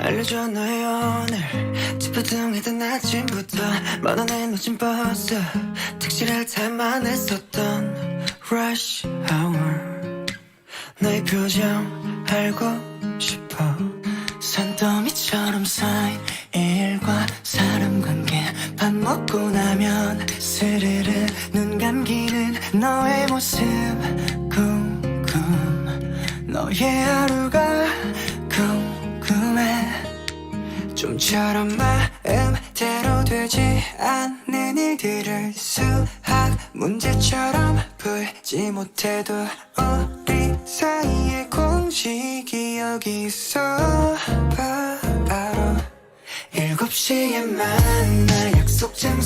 알려줘 너의 오늘 찌뿌둥했던 아침부터 만원에 놓친 버스 택시를 탈만 했었던 rush hour. 너의 표정 알고 싶어. 산더미처럼 쌓인 일과 사람 관계. 밥 먹고 나면 스르르 눈 감기는 너의 모습. 궁금 너의 하루가 좀처럼 마음대로 되지 않는 일들을 수학 문제처럼 풀지 못해도 우리 사이의 공식이 여기 있어 바- 바로 일곱 시에 만나 약속 장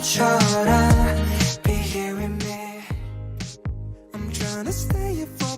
것처럼 Be here with me. I'm trying to stay here for